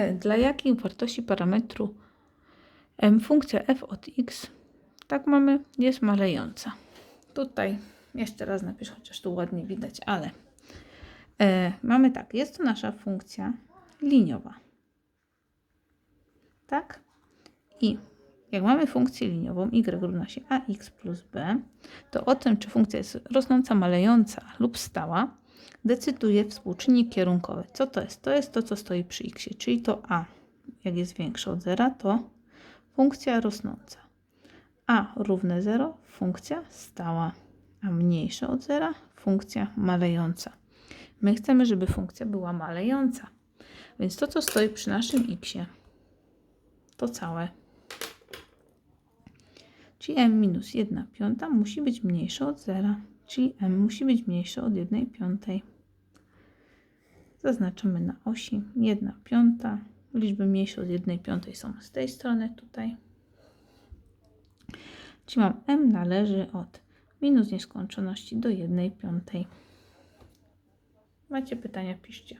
E, Dla jakiej wartości parametru m funkcja f od x, tak mamy, jest malejąca. Tutaj jeszcze raz napisz, chociaż tu ładnie widać, ale e, mamy tak, jest to nasza funkcja liniowa. Tak? I jak mamy funkcję liniową y równa się ax plus b, to o tym, czy funkcja jest rosnąca, malejąca lub stała, decyduje współczynnik kierunkowy. Co to jest? To jest to, co stoi przy x, czyli to a, jak jest większe od zera, to funkcja rosnąca. a równe 0, funkcja stała, a mniejsze od zera, funkcja malejąca. My chcemy, żeby funkcja była malejąca. Więc to, co stoi przy naszym x, to całe. Czyli m minus 1 piąta musi być mniejsze od zera, czyli m musi być mniejsze od 1 piątej. Zaznaczymy na osi 1 piąta. Liczby mniejsze od 1 piątej są z tej strony tutaj. Czyli mam m należy od minus nieskończoności do 1 piątej. Macie pytania, piszcie.